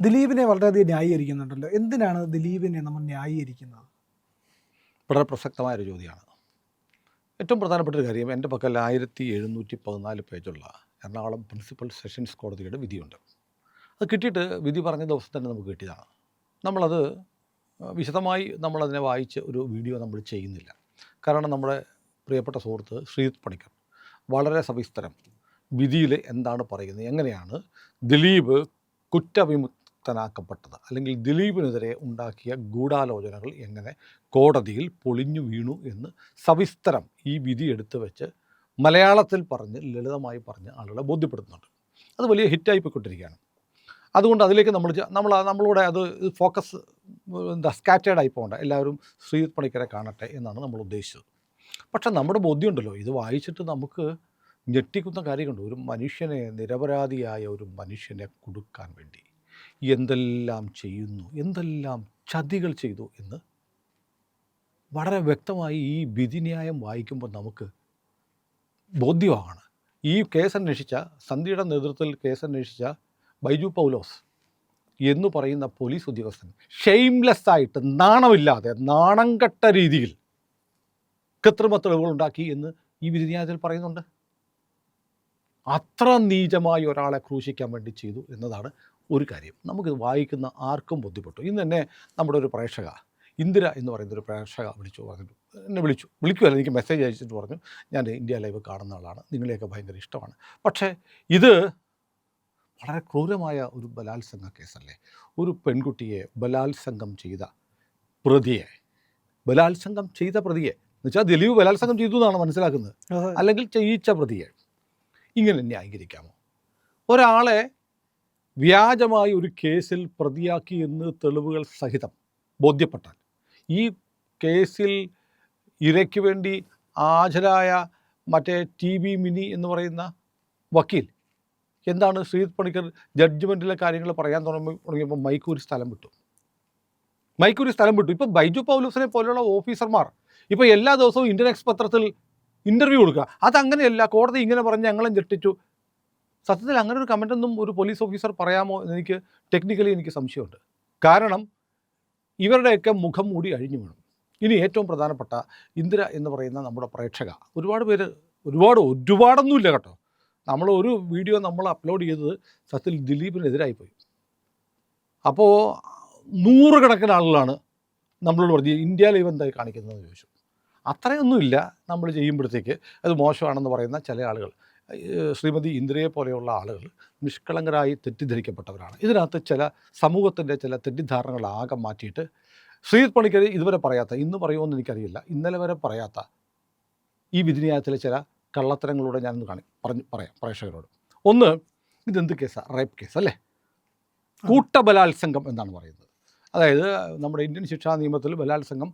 ദിലീപിനെ വളരെയധികം ന്യായീകരിക്കുന്നുണ്ടല്ലോ. എന്തിനാണ് ദിലീപിനെ നമ്മൾ ന്യായീകരിക്കുന്നത്? വളരെ പ്രസക്തമായൊരു ചോദ്യമാണ്. ഏറ്റവും പ്രധാനപ്പെട്ട ഒരു കാര്യം എന്റെ പക്കൽ ആയിരത്തി എഴുന്നൂറ്റി പതിനാല് പേജുള്ള എറണാകുളം പ്രിൻസിപ്പൽ സെഷൻസ് കോടതിയുടെ വിധിയുണ്ട്. അത് കിട്ടിയിട്ട് വിധി പറഞ്ഞ ദിവസം തന്നെ നമുക്ക് കിട്ടിയതാണ്. നമ്മളത് വിശദമായി നമ്മളതിനെ വായിച്ച് ഒരു വീഡിയോ നമ്മൾ ചെയ്യുന്നില്ല. കാരണം നമ്മുടെ പ്രിയപ്പെട്ട സുഹൃത്ത് ശ്രീജിത്ത് പണിക്കർ വളരെ സവിസ്തരം വിധിയിൽ എന്താണ് പറയുന്നത് എങ്ങനെയാണ് ദിലീപ് കുറ്റവിമുക്തനാക്കപ്പെട്ടത് അല്ലെങ്കിൽ ദിലീപിനെതിരെ ഉണ്ടാക്കിയ ഗൂഢാലോചനകൾ എങ്ങനെ കോടതിയിൽ പൊളിഞ്ഞു വീണു എന്ന് സവിസ്തരം ഈ വിധി എടുത്തു വെച്ച് മലയാളത്തിൽ പറഞ്ഞ് ലളിതമായി പറഞ്ഞ് ആളുകളെ ബോധ്യപ്പെടുത്തുന്നുണ്ട്. അത് വലിയ ഹിറ്റായി പോയിക്കൊണ്ടിരിക്കുകയാണ് അതുകൊണ്ട് അതിലേക്ക് നമ്മൾ നമ്മൾ നമ്മളിവിടെ അത് ഫോക്കസ് എന്താ സ്കാറ്റേഡ് ആയി പോകണ്ട. എല്ലാവരും ശ്രീജിത്ത് പണിക്കരെ കാണട്ടെ എന്നാണ് നമ്മൾ ഉദ്ദേശിച്ചത്. പക്ഷെ നമ്മുടെ ബോധ്യമുണ്ടല്ലോ. ഇത് വായിച്ചിട്ട് നമുക്ക് ഞെട്ടിക്കുന്ന കാര്യമുണ്ട് ഒരു മനുഷ്യനെ നിരപരാധിയായ ഒരു മനുഷ്യനെ കൊടുക്കാൻ വേണ്ടി. എന്തെല്ലാം ചെയ്യുന്നു എന്തെല്ലാം ചതികൾ ചെയ്തു എന്ന് വളരെ വ്യക്തമായി ഈ വിധിന്യായം വായിക്കുമ്പോൾ നമുക്ക് ബോധ്യമാണ്. ഈ കേസ് അന്വേഷിച്ച സന്ധ്യയുടെ നേതൃത്വത്തിൽ കേസ് അന്വേഷിച്ച ബൈജു പൗലോസ് എന്ന് പറയുന്ന പോലീസ് ഉദ്യോഗസ്ഥൻ ഷെയിംലെസ് ആയിട്ട് നാണമില്ലാതെ നാണം കെട്ട രീതിയിൽ കൃത്രിമ തെളിവുകൾ ഉണ്ടാക്കി എന്ന് ഈ വിധിന്യായത്തിൽ പറയുന്നുണ്ട്. അത്ര നീചമായി ഒരാളെ ക്രൂശിക്കാൻ വേണ്ടി ചെയ്തു എന്നതാണ് ഒരു കാര്യം. നമുക്കിത് വായിക്കുന്ന ആർക്കും ബുദ്ധിമുട്ടു. ഇന്ന് തന്നെ നമ്മുടെ ഒരു പ്രേക്ഷക ഇന്ദിര എന്ന് പറയുന്ന ഒരു പ്രേക്ഷക വിളിച്ചു പറഞ്ഞു. എന്നെ വിളിച്ചു. വിളിക്കുമല്ല എനിക്ക് മെസ്സേജ് അയച്ചിട്ട് പറഞ്ഞു ഞാൻ ഇന്ത്യ ലൈവ് കാണുന്ന ആളാണ്. നിങ്ങളെയൊക്കെ ഭയങ്കര ഇഷ്ടമാണ്. പക്ഷേ ഇത് വളരെ ക്രൂരമായ ഒരു ബലാത്സംഗ കേസല്ലേ? ഒരു പെൺകുട്ടിയെ ബലാത്സംഗം ചെയ്ത പ്രതിയെ ബലാത്സംഗം ചെയ്ത പ്രതിയെ എന്നുവെച്ചാൽ ദിലീപ് ബലാത്സംഗം ചെയ്തു എന്നാണ് മനസ്സിലാക്കുന്നത്. അല്ലെങ്കിൽ ചെയ്യിച്ച പ്രതിയെ ഇങ്ങനെ ന്യായീകരിക്കാമോ? ഒരാളെ വ്യാജമായി ഒരു കേസിൽ പ്രതിയാക്കി എന്ന് തെളിവുകൾ സഹിതം ബോധ്യപ്പെട്ടാൽ ഈ കേസിൽ ഇരയ്ക്ക് വേണ്ടി ഹാജരായ മറ്റേ ടി വി മിനി എന്ന് പറയുന്ന വക്കീൽ എന്താണ് ശ്രീത് പണിക്കർ ജഡ്ജ്മെന്റിലെ കാര്യങ്ങൾ പറയാൻ തുടങ്ങി തുടങ്ങിയപ്പോൾ മൈക്കൂരി സ്ഥലം വിട്ടു. മൈക്കൂരി സ്ഥലം വിട്ടു. ഇപ്പോൾ ബൈജു പൗലൂസിനെ പോലെയുള്ള ഓഫീസർമാർ ഇപ്പോൾ എല്ലാ ദിവസവും ഇന്ത്യൻ എക്സ് പത്രത്തിൽ ഇന്റർവ്യൂ കൊടുക്കുക. അതങ്ങനെയല്ല കോടതി ഇങ്ങനെ പറഞ്ഞ് ഞങ്ങളെ ഞെട്ടിച്ചു. സത്യത്തിൽ അങ്ങനെ ഒരു കമന്റ് ഒന്നും ഒരു പോലീസ് ഓഫീസർ പറയാമോ എന്ന് എനിക്ക് ടെക്നിക്കലി എനിക്ക് സംശയമുണ്ട്. കാരണം ഇവരുടെയൊക്കെ മുഖം മൂടി അഴിഞ്ഞു വീണു. ഇനി ഏറ്റവും പ്രധാനപ്പെട്ട ഇന്ദിര എന്ന് പറയുന്ന നമ്മുടെ പ്രേക്ഷക. ഒരുപാട് പേര് ഒരുപാട് ഒരുപാടൊന്നുമില്ല കേട്ടോ. നമ്മൾ ഒരു വീഡിയോ നമ്മൾ അപ്ലോഡ് ചെയ്തത് സത്യത്തിൽ ദിലീപിനെതിരായി പോയി. അപ്പോൾ നൂറുകണക്കിന് ആളുകളാണ് നമ്മളോട് പറഞ്ഞ് ഇന്ത്യ ലൈവ് എന്തായി കാണിക്കുന്നതെന്ന് ചോദിച്ചു. അത്രയൊന്നുമില്ല നമ്മൾ ചെയ്യുമ്പോഴത്തേക്ക്. അത് മോശമാണെന്ന് പറയുന്ന ചില ആളുകൾ. ശ്രീമതി ഇന്ദിരയെ പോലെയുള്ള ആളുകൾ നിഷ്കളങ്കരായി തെറ്റിദ്ധരിക്കപ്പെട്ടവരാണ്. ഇതിനകത്ത് ചില സമൂഹത്തിന്റെ ചില തെറ്റിദ്ധാരണകൾ ആകെ മാറ്റിയിട്ട് ശ്രീജിത് പണിക്കർ ഇതുവരെ പറയാത്ത ഇന്ന് പറയുമെന്ന് എനിക്കറിയില്ല ഇന്നലെ വരെ പറയാത്ത ഈ വിധിന്യായത്തിലെ ചില കള്ളത്തരങ്ങളൂടെ ഞാനൊന്ന് കാണി പറഞ്ഞ് പറയാം പ്രേക്ഷകരോട്. ഒന്ന് ഇതെന്ത് കേസാണ് റേപ്പ് കേസ് അല്ലേ? കൂട്ടബലാത്സംഗം എന്നാണ് പറയുന്നത്. അതായത് നമ്മുടെ ഇന്ത്യൻ ശിക്ഷാ നിയമത്തിൽ ബലാത്സംഗം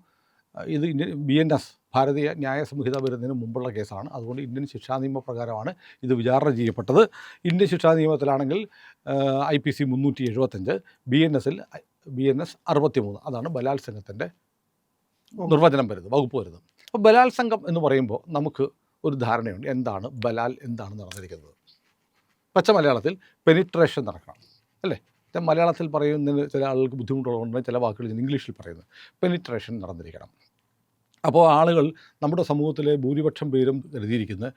ഇത് ഇന്ത്യൻ ബി എൻ എസ് ഭാരതീയ ന്യായ സംഹിത വരുന്നതിന് മുമ്പുള്ള കേസാണ്. അതുകൊണ്ട് ഇന്ത്യൻ ശിക്ഷാ നിയമപ്രകാരമാണ് ഇത് വിചാരണ ചെയ്യപ്പെട്ടത്. ഇന്ത്യൻ ശിക്ഷാ നിയമത്തിലാണെങ്കിൽ ഐ പി സി മുന്നൂറ്റി എഴുപത്തഞ്ച് ബി എൻ എസിൽ ബി എൻ എസ് അറുപത്തി മൂന്ന് അതാണ് ബലാത്സംഗത്തിന്റെ നിർവചനം വരുന്നത് വകുപ്പ് വരുന്നത്. അപ്പോൾ ബലാത്സംഗം എന്ന് പറയുമ്പോൾ നമുക്ക് ഒരു ധാരണയുണ്ട്. എന്താണ് ബലാൽ എന്താണ് നടന്നിരിക്കുന്നത്? പച്ച മലയാളത്തിൽ പെനിട്രേഷൻ നടക്കണം. അല്ലേ? മലയാളത്തിൽ പറയുന്നതിന് ചില ആളുകൾക്ക് ബുദ്ധിമുട്ടുള്ളതുകൊണ്ട് ചില വാക്കുകൾ ഇംഗ്ലീഷിൽ പറയുന്നത്. പെനിട്രേഷൻ നടന്നിരിക്കണം. അപ്പോൾ ആളുകൾ നമ്മുടെ സമൂഹത്തിലെ ഭൂരിപക്ഷം പേരും കരുതിയിരിക്കുന്നത്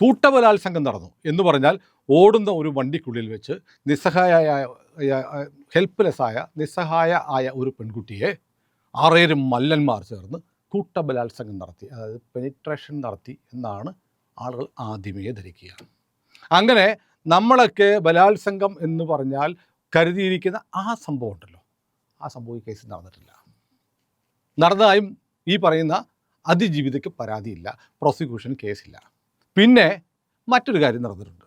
കൂട്ടബലാത്സംഗം നടന്നു എന്ന് പറഞ്ഞാൽ ഓടുന്ന ഒരു വണ്ടിക്കുള്ളിൽ വെച്ച് നിസ്സഹായ ഹെൽപ്ലെസ്സായ നിസ്സഹായ ആയ ഒരു പെൺകുട്ടിയെ ആറേഴ് മല്ലന്മാർ ചേർന്ന് കൂട്ടബലാത്സംഗം നടത്തി അതായത് പെനിട്രേഷൻ നടത്തി എന്നാണ് ആളുകൾ ആദ്യമേ ധരിക്കുക. അങ്ങനെ നമ്മളൊക്കെ ബലാത്സംഗം എന്ന് പറഞ്ഞാൽ കരുതിയിരിക്കുന്ന ആ സംഭവം ഉണ്ടല്ലോ. ആ സംഭവം ഈ കേസിൽ നടന്നിട്ടില്ല. നടന്നതായും ഈ പറയുന്ന അതിജീവിതയ്ക്ക് പരാതിയില്ല പ്രോസിക്യൂഷൻ കേസില്ല. പിന്നെ മറ്റൊരു കാര്യം നടന്നിട്ടുണ്ട്.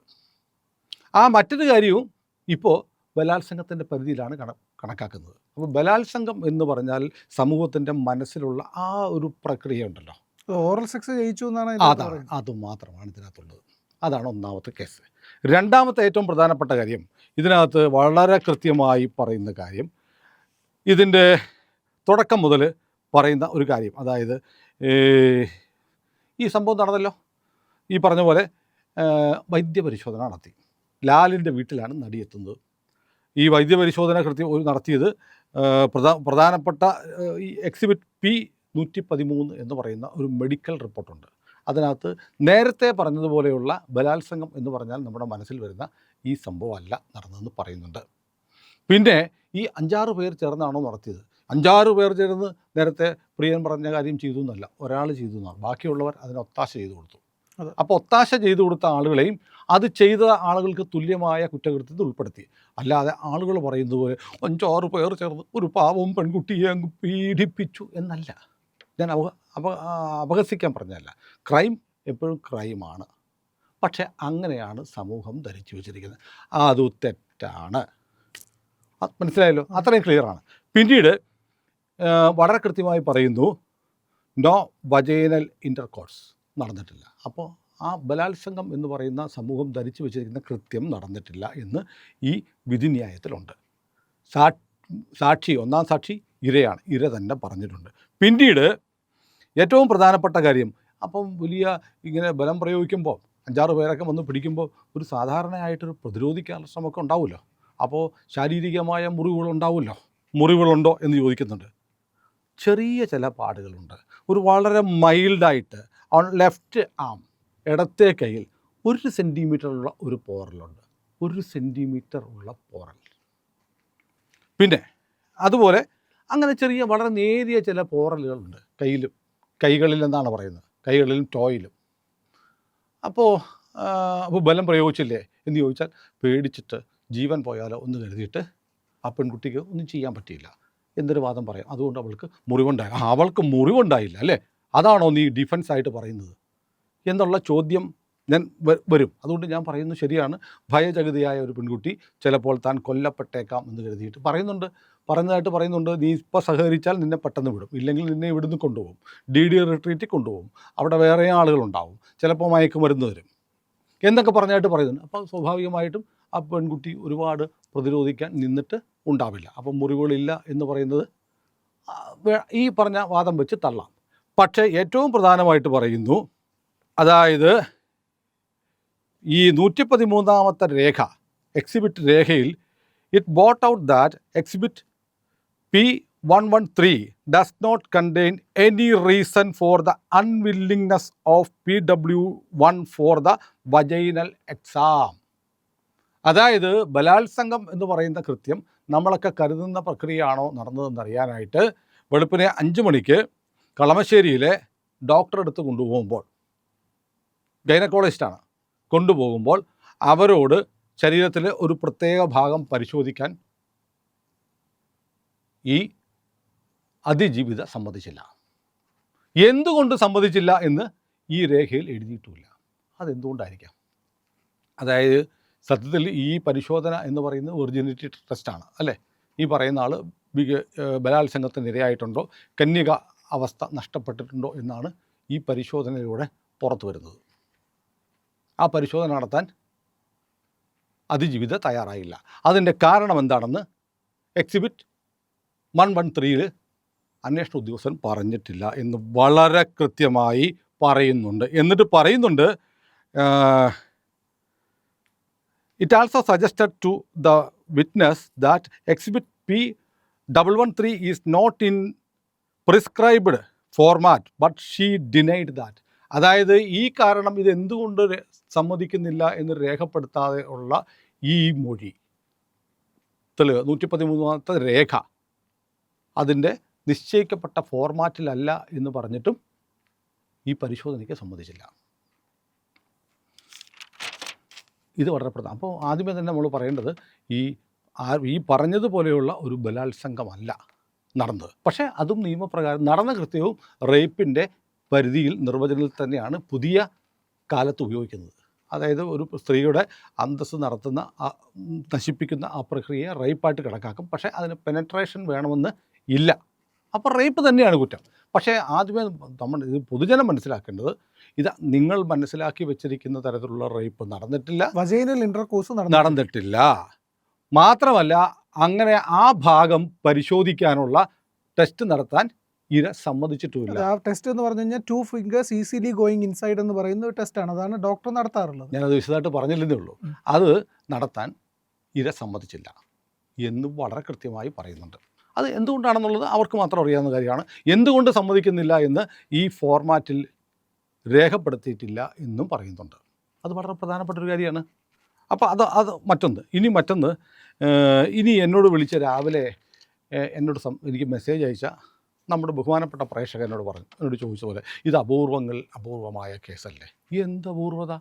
ആ മറ്റൊരു കാര്യവും ഇപ്പോൾ ബലാത്സംഗത്തിന്റെ പരിധിയിലാണ് കണ കണക്കാക്കുന്നത്. അപ്പോൾ ബലാത്സംഗം എന്ന് പറഞ്ഞാൽ സമൂഹത്തിന്റെ മനസ്സിലുള്ള ആ ഒരു പ്രക്രിയ ഉണ്ടല്ലോ ഓറൽ സെക്സ് ജയിച്ചു എന്നാണ് അതാണ്. അത് മാത്രമാണ് ഇതിനകത്തുള്ളത്. അതാണ് ഒന്നാമത്തെ കേസ്. രണ്ടാമത്തെ ഏറ്റവും പ്രധാനപ്പെട്ട കാര്യം ഇതിനകത്ത് വളരെ കൃത്യമായി പറയുന്ന കാര്യം ഇതിന്റെ തുടക്കം മുതൽ പറയുന്ന ഒരു കാര്യം. അതായത് ഈ സംഭവം നടന്നല്ലോ. ഈ പറഞ്ഞ പോലെ വൈദ്യപരിശോധന നടത്തി. ലാലിന്റെ വീട്ടിലാണ് നടിയെത്തുന്നത്. ഈ വൈദ്യപരിശോധന കൃത്യം ഒരു നടത്തിയത് പ്രധാ പ്രധാനപ്പെട്ട ഈ എക്സിബിറ്റ് പി നൂറ്റി പതിമൂന്ന് എന്ന് പറയുന്ന ഒരു മെഡിക്കൽ റിപ്പോർട്ടുണ്ട്. അതിനകത്ത് നേരത്തെ പറഞ്ഞതുപോലെയുള്ള ബലാത്സംഗം എന്ന് പറഞ്ഞാൽ നമ്മുടെ മനസ്സിൽ വരുന്ന ഈ സംഭവമല്ല നടന്നതെന്ന് പറയുന്നുണ്ട്. പിന്നെ ഈ അഞ്ചാറ് പേർ ചേർന്നാണോ നടത്തിയത്? അഞ്ചാറ് പേർ ചേർന്ന് നേരത്തെ പ്രിയൻ പറഞ്ഞ കാര്യം ചെയ്തു എന്നല്ല ഒരാൾ ചെയ്തു എന്നാണ് ബാക്കിയുള്ളവർ അതിന് ഒത്താശ ചെയ്തു കൊടുത്തു. അപ്പോൾ ഒത്താശ ചെയ്തു കൊടുത്ത ആളുകളെയും അത് ചെയ്ത ആളുകൾക്ക് തുല്യമായ കുറ്റകൃത്യത്തിൽ ഉൾപ്പെടുത്തി. അല്ലാതെ ആളുകൾ പറയുന്നത് പോലെ അഞ്ചാറ് പേർ ചേർന്ന് ഒരു പാവവും പെൺകുട്ടിയെ അങ്ങ് പീഡിപ്പിച്ചു എന്നല്ല. ഞാൻ അപ അപ അപഹസിക്കാൻ പറഞ്ഞല്ല ക്രൈം എപ്പോഴും ക്രൈമാണ്. പക്ഷേ അങ്ങനെയാണ് സമൂഹം ധരിച്ചു വെച്ചിരിക്കുന്നത്. അത് തെറ്റാണ്. അത് മനസ്സിലായല്ലോ? അത്രയും ക്ലിയറാണ്. പിന്നീട് വളരെ കൃത്യമായി പറയുന്നു നോ വജേനൽ ഇന്റർകോഴ്സ് നടന്നിട്ടില്ല. അപ്പോൾ ആ ബലാത്സംഗം എന്ന് പറയുന്ന സമൂഹം ധരിച്ചു വെച്ചിരിക്കുന്ന കൃത്യം നടന്നിട്ടില്ല എന്ന് ഈ വിധിന്യായത്തിലുണ്ട്. സാക്ഷി ഒന്നാം സാക്ഷി ഇരയാണ് ഇര തന്നെ പറഞ്ഞിട്ടുണ്ട്. പിന്നീട് ഏറ്റവും പ്രധാനപ്പെട്ട കാര്യം അപ്പം വലിയ ഇങ്ങനെ ബലം പ്രയോഗിക്കുമ്പോൾ അഞ്ചാറ് പേരൊക്കെ വന്ന് പിടിക്കുമ്പോൾ ഒരു സാധാരണയായിട്ടൊരു പ്രതിരോധിക്കാനുള്ള ശ്രമമൊക്കെ ഉണ്ടാവുമല്ലോ? അപ്പോൾ ശാരീരികമായ മുറിവുകളുണ്ടാവുമല്ലോ? മുറിവുകളുണ്ടോ എന്ന് ചോദിക്കുന്നുണ്ട്. ചെറിയ ചില പാടുകളുണ്ട്. ഒരു വളരെ മൈൽഡായിട്ട് ലെഫ്റ്റ് ആം ഇടത്തെ കയ്യിൽ ഒരു സെന്റിമീറ്ററുള്ള ഒരു പോറലുണ്ട്. ഒരു സെന്റിമീറ്റർ ഉള്ള പോറൽ. പിന്നെ അതുപോലെ അങ്ങനെ ചെറിയ വളരെ നേരിയ ചില പോറലുകളുണ്ട്. കയ്യിലും കൈകളിൽ എന്നാണ് പറയുന്നത്. കൈകളിലും ടോയിലും. അപ്പോൾ അപ്പോൾ ബലം പ്രയോഗിച്ചില്ലേ എന്ന് ചോദിച്ചാൽ പേടിച്ചിട്ട് ജീവൻ പോയാലോ ഒന്ന് കരുതിയിട്ട് ആ പെൺകുട്ടിക്ക് ഒന്നും ചെയ്യാൻ പറ്റിയില്ല. എന്തൊരു വാദം പറയാം. അതുകൊണ്ട് അവൾക്ക് മുറിവുണ്ടായി. ആ, അവൾക്ക് മുറിവുണ്ടായില്ല അല്ലേ? അതാണോ നീ ഡിഫൻസ് ആയിട്ട് പറയുന്നത്? എന്നുള്ള ചോദ്യം ഞാൻ വരും. അതുകൊണ്ട് ഞാൻ പറയുന്നത് ശരിയാണ്. ഭയചകിതയായ ഒരു പെൺകുട്ടി ചിലപ്പോൾ താൻ കൊല്ലപ്പെട്ടേക്കാം എന്ന് കരുതിയിട്ട് പറയുന്നുണ്ട്. പറയുന്നതായിട്ട് പറയുന്നുണ്ട് നീ ഇപ്പോൾ സഹകരിച്ചാൽ നിന്നെ പെട്ടെന്ന് വിടും. ഇല്ലെങ്കിൽ നിന്നെ ഇവിടുന്ന് കൊണ്ടുപോകും. ഡി ഡി റിട്രീറ്റിൽ കൊണ്ടുപോകും. അവിടെ വേറെ ആളുകളുണ്ടാവും. ചിലപ്പോൾ മയക്കുമരുന്ന് വരും എന്നൊക്കെ പറഞ്ഞായിട്ട് പറയുന്നുണ്ട്. അപ്പോൾ സ്വാഭാവികമായിട്ടും ആ പെൺകുട്ടി ഒരുപാട് പ്രതിരോധിക്കാൻ നിന്നിട്ട് ഉണ്ടാവില്ല. അപ്പം മുറിവുകളില്ല എന്ന് പറയുന്നത് ഈ പറഞ്ഞ വാദം വെച്ച് തള്ളാം. പക്ഷേ ഏറ്റവും പ്രധാനമായിട്ട് പറയുന്നു അതായത് ഈ നൂറ്റി പതിമൂന്നാമത്തെ രേഖ എക്സിബിറ്റ് രേഖയിൽ it bought out that exhibit P one one three does not contain any reason for the unwillingness of P W one for the vaginal exam അതായത് ബലാത്സംഗം എന്ന് പറയുന്ന കൃത്യം നമ്മളൊക്കെ കരുതുന്ന പ്രക്രിയയാണോ നടന്നതെന്ന് അറിയാനായിട്ട് വെളുപ്പിനെ അഞ്ച് മണിക്ക് കളമശ്ശേരിയിലെ ഡോക്ടറെ അടുത്ത് കൊണ്ടുപോകുമ്പോൾ ഗൈനക്കോളജിസ്റ്റാണ് കൊണ്ടുപോകുമ്പോൾ അവരോട് ശരീരത്തിലെ ഒരു പ്രത്യേക ഭാഗം പരിശോധിക്കാൻ ഈ അതിജീവിത സമ്മതിച്ചില്ല. എന്തുകൊണ്ട് സമ്മതിച്ചില്ല എന്ന് ഈ രേഖയിൽ എഴുതിയിട്ടുമില്ല അതെന്തുകൊണ്ടായിരിക്കാം? അതായത് സത്യത്തിൽ ഈ പരിശോധന എന്ന് പറയുന്നത് ഒറിജിനിറ്റി ടെസ്റ്റാണ് അല്ലേ? ഈ പറയുന്ന ആൾ ബലാത്സംഗത്തിന് ഇരയായിട്ടുണ്ടോ? കന്യക അവസ്ഥ നഷ്ടപ്പെട്ടിട്ടുണ്ടോ എന്നാണ് ഈ പരിശോധനയിലൂടെ പുറത്തു വരുന്നത്. ആ പരിശോധന നടത്താൻ അതിജീവിത തയ്യാറായില്ല. അതിന്റെ കാരണം എന്താണെന്ന് എക്സിബിറ്റ് വൺ വൺ ത്രീയിൽ അന്വേഷണ ഉദ്യോഗസ്ഥൻ പറഞ്ഞിട്ടില്ല എന്ന് വളരെ കൃത്യമായി പറയുന്നുണ്ട്. എന്നിട്ട് പറയുന്നുണ്ട് it also suggested to the witness that exhibit P double one three is not in prescribed format but she denied that അതായത് ഈ കാരണം ഇത് എന്തുകൊണ്ട് സമ്മതിക്കുന്നില്ല എന്ന് രേഖപ്പെടുത്താതെ ഉള്ള ഈ മൊഴി. തെളിവ് നൂറ്റി പതിമൂന്നാമത്തെ രേഖ. അതിന്റെ നിശ്ചയിക്കപ്പെട്ട ഫോർമാറ്റിലല്ല എന്ന് പറഞ്ഞിട്ടും ഈ പരിശോധനയ്ക്ക് സമ്മതിച്ചില്ല. ഇത് വളരെ പ്രധാനം. അപ്പോൾ ആദ്യമേ തന്നെ നമ്മൾ പറയേണ്ടത് ഈ ഈ പറഞ്ഞതുപോലെയുള്ള ഒരു ബലാത്സംഗമല്ല നടന്നത്. പക്ഷേ അതും നിയമപ്രകാരം നടന്ന കൃത്യവും റേപ്പിന്റെ പരിധിയിൽ നിർവചനത്തിൽ തന്നെയാണ് പുതിയ കാലത്ത് ഉപയോഗിക്കുന്നത്. അതായത് ഒരു സ്ത്രീയുടെ അന്തസ്സ് നടത്തുന്ന നശിപ്പിക്കുന്ന ആ പ്രക്രിയയെ റേപ്പായിട്ട് കണക്കാക്കും. പക്ഷേ അതിന് പെനട്രേഷൻ വേണമെന്ന് ഇല്ല. അപ്പോൾ റേപ്പ് തന്നെയാണ് കുറ്റം. പക്ഷേ ആദ്യമേ നമ്മൾ ഇത് പൊതുജനം മനസ്സിലാക്കേണ്ടത് ഇത് നിങ്ങൾ മനസ്സിലാക്കി വെച്ചിരിക്കുന്ന തരത്തിലുള്ള റേപ്പ് നടന്നിട്ടില്ല. വജൈനൽ ഇന്റർകോഴ്സ് നടന്നിട്ടില്ല. മാത്രമല്ല അങ്ങനെ ആ ഭാഗം പരിശോധിക്കാനുള്ള ടെസ്റ്റ് നടത്താൻ ഇര സമ്മതിച്ചിട്ടുമില്ല. ആ ടെസ്റ്റ് എന്ന് പറഞ്ഞു കഴിഞ്ഞാൽ two fingers easily going inside എന്ന് പറയുന്ന ഒരു ടെസ്റ്റാണ് അതാണ് ഡോക്ടർ നടത്താറുള്ളത്. ഞാനത് വിശദമായിട്ട് പറഞ്ഞില്ലെന്നേ ഉള്ളൂ. അത് നടത്താൻ ഇര സമ്മതിച്ചില്ല എന്ന് വളരെ കൃത്യമായി പറയുന്നുണ്ട്. അത് എന്തുകൊണ്ടാണെന്നുള്ളത് അവർക്ക് മാത്രം അറിയാവുന്ന കാര്യമാണ്. എന്തുകൊണ്ട് സമ്മതിക്കുന്നില്ല എന്ന് ഈ ഫോർമാറ്റിൽ രേഖപ്പെടുത്തിയിട്ടില്ല എന്നും പറയുന്നുണ്ട്. അത് വളരെ പ്രധാനപ്പെട്ട ഒരു കാര്യമാണ്. അപ്പോൾ അത് അത് മറ്റൊന്ന്. ഇനി മറ്റൊന്ന് ഇനി എന്നോട് വിളിച്ച രാവിലെ എന്നോട് എനിക്ക് മെസ്സേജ് അയച്ച നമ്മുടെ ബഹുമാനപ്പെട്ട പ്രേക്ഷകൻ എന്നോട് പറഞ്ഞു. എന്നോട് ചോദിച്ച പോലെ ഇത് അപൂർവങ്ങൾ അപൂർവമായ കേസല്ലേ? എന്ത് അപൂർവത?